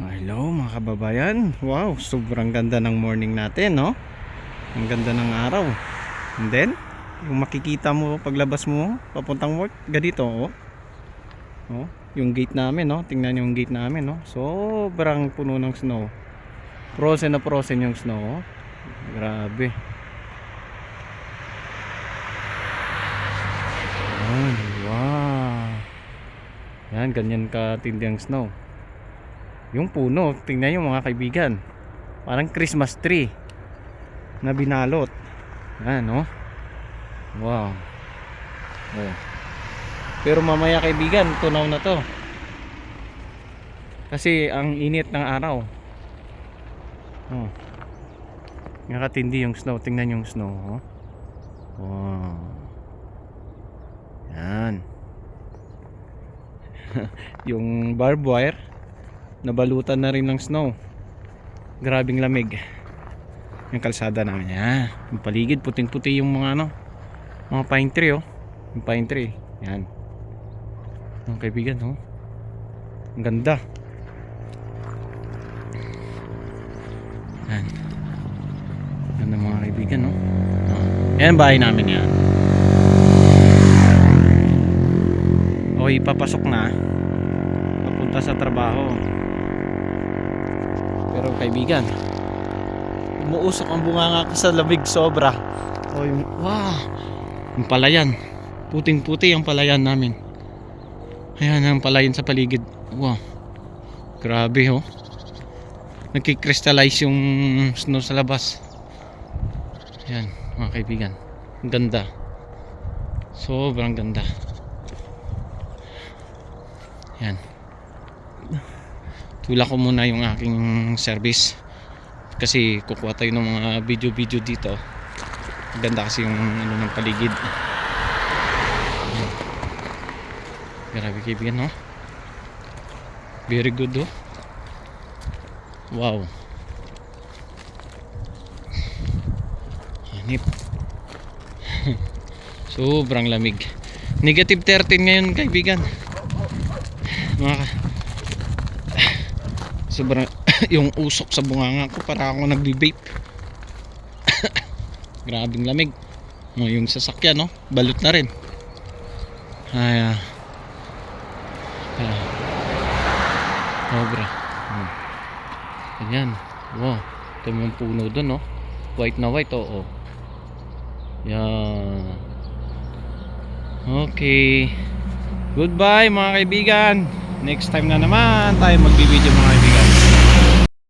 Hello mga kababayan. Wow, sobrang ganda ng morning natin, no? Ang ganda ng araw. And then, yung makikita mo paglabas mo papuntang work, ganito, oh. Oh, yung gate namin, no? Tingnan yung gate namin, no? Sobrang puno ng snow. Frozen na frozen yung snow, oh. Grabe. Yan, wow. Yan, ganyan katindi ang snow. Yung puno, tingnan nyo mga kaibigan. Parang Christmas tree na binalot. Yan, no? Wow. Oh. Pero mamaya kaibigan, tunaw na to. Kasi ang init ng araw. Oh. Nakatindi yung snow. Tingnan yung snow. Oh. Wow. Yan. yung barbed wire nabalutan na rin ng snow. Grabing lamig. Yung kalsada namin. Yan. Yung paligid puting puti yung mga ano mga pine tree oh. Yung pine tree. Yan. Mga kaibigan oh. Ang ganda. Yan. Ganda mga kaibigan oh. Yan bahay namin yan. Okay papasok na. Papunta sa trabaho pero kaibigan. Umuusok ang bunganga ko sa labig sobra. O yung wow yung palayan. Puting puti ang palayan namin. Ayan ang palayan sa paligid. Wow grabe oh. Nagkikrystallize yung snow sa labas. Ayan mga kaibigan. Ang ganda. Sobrang ganda. Yan tula ko muna yung aking service. Kasi kukuha tayo ng mga video video dito. Ganda kasi yung ano ng paligid. Grabe kaibigan no? Very good oh. Wow. Hanip. Sobrang lamig. Negative 13 ngayon kaibigan. Mga sobrang yung usok sa bunganga ko para ako nagbi-vape. Grabing lamig. Oh, yung sasakyan no? Balot na rin. Ay ah. Ah. sobra. Hmm. ayan. Wow. Ito yung puno dun no? White na white oo. Yan. Okay. Goodbye mga kaibigan. Next time na naman tayo magbibideo mga kaibigan.